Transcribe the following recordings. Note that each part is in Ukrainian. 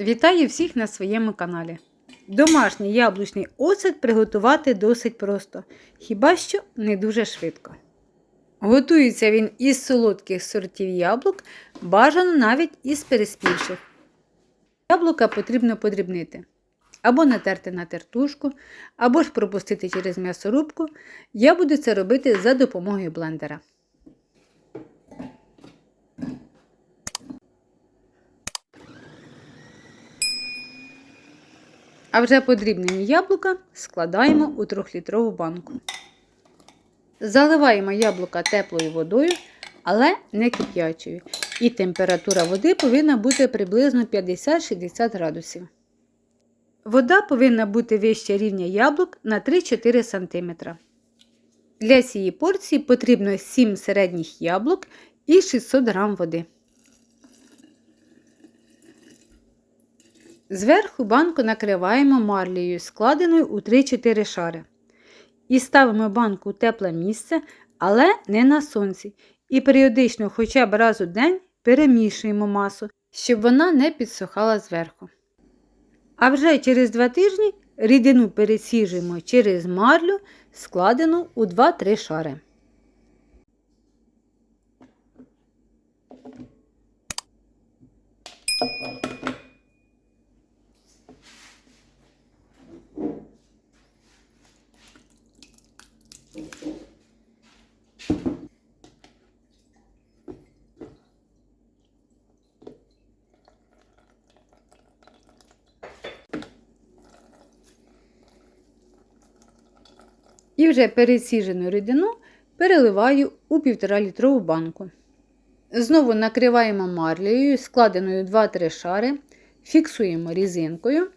Вітаю всіх на своєму каналі. Домашній яблучний оцет приготувати досить просто, хіба що не дуже швидко. Готується він із солодких сортів яблук, бажано навіть із переспівших. Яблука потрібно подрібнити. Або натерти на тертушку, або ж пропустити через м'ясорубку. Я буду це робити за допомогою блендера. А вже подрібнені яблука складаємо у 3-літрову банку. Заливаємо яблука теплою водою, але не кип'ячою. І температура води повинна бути приблизно 50-60 градусів. Вода повинна бути вище рівня яблук на 3-4 см. Для цієї порції потрібно 7 середніх яблук і 600 г води. Зверху банку накриваємо марлею, складеною у 3-4 шари. І ставимо банку у тепле місце, але не на сонці. І періодично хоча б раз у день перемішуємо масу, щоб вона не підсухала зверху. А вже через 2 тижні рідину пересіжуємо через марлю, складену у 2-3 шари. І вже пересіжену рідину переливаю у 1,5 літрову банку. Знову накриваємо марлею, складеною 2-3 шари, фіксуємо різинкою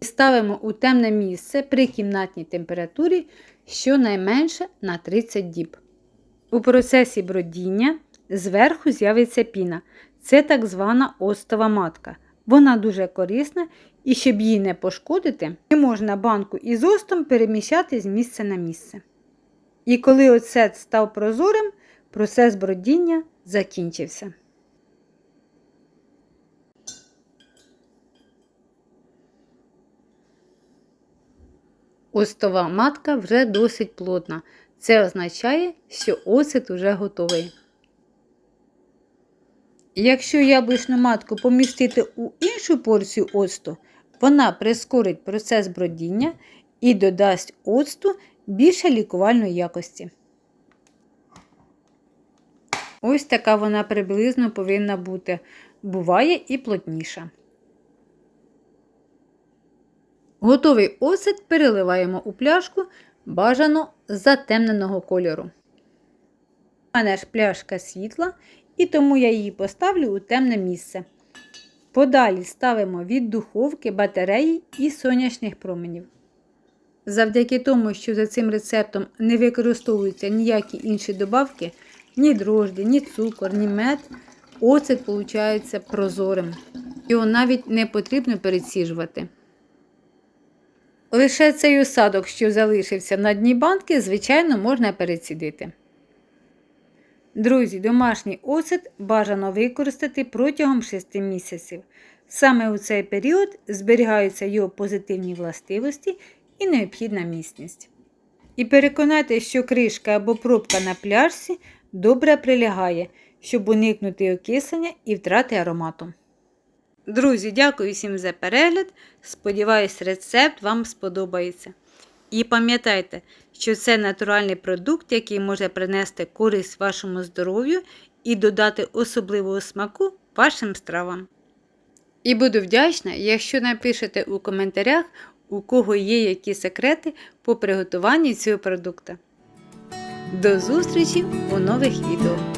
і ставимо у темне місце при кімнатній температурі щонайменше на 30 діб. У процесі бродіння зверху з'явиться піна. Це так звана остова матка. Вона дуже корисна і щоб її не пошкодити, не можна банку із остом переміщати з місця на місце. І коли оцет став прозорим, процес бродіння закінчився. Остова матка вже досить плотна. Це означає, що оцет уже готовий. Якщо яблучну матку помістити у іншу порцію оцту, вона прискорить процес бродіння і додасть оцту більше лікувальної якості. Ось така вона приблизно повинна бути. Буває і плотніша. Готовий оцет переливаємо у пляшку бажано затемненого кольору. У мене ж пляшка світла, і тому я її поставлю у темне місце. Подалі ставимо від духовки, батареї і сонячних променів. Завдяки тому, що за цим рецептом не використовуються ніякі інші добавки, ні дрожді, ні цукор, ні мед, оцет виходить прозорим. Його навіть не потрібно пересіжувати. Лише цей осадок, що залишився на дні банки, звичайно, можна перецідити. Друзі, домашній оцет бажано використати протягом 6 місяців. Саме у цей період зберігаються його позитивні властивості і необхідна міцність. І переконайтеся, що кришка або пробка на пляшці добре прилягає, щоб уникнути окислення і втрати аромату. Друзі, дякую всім за перегляд. Сподіваюсь, рецепт вам сподобається. І пам'ятайте, що це натуральний продукт, який може принести користь вашому здоров'ю і додати особливого смаку вашим стравам. І буду вдячна, якщо напишете у коментарях, у кого є які секрети по приготуванню цього продукту. До зустрічі у нових відео!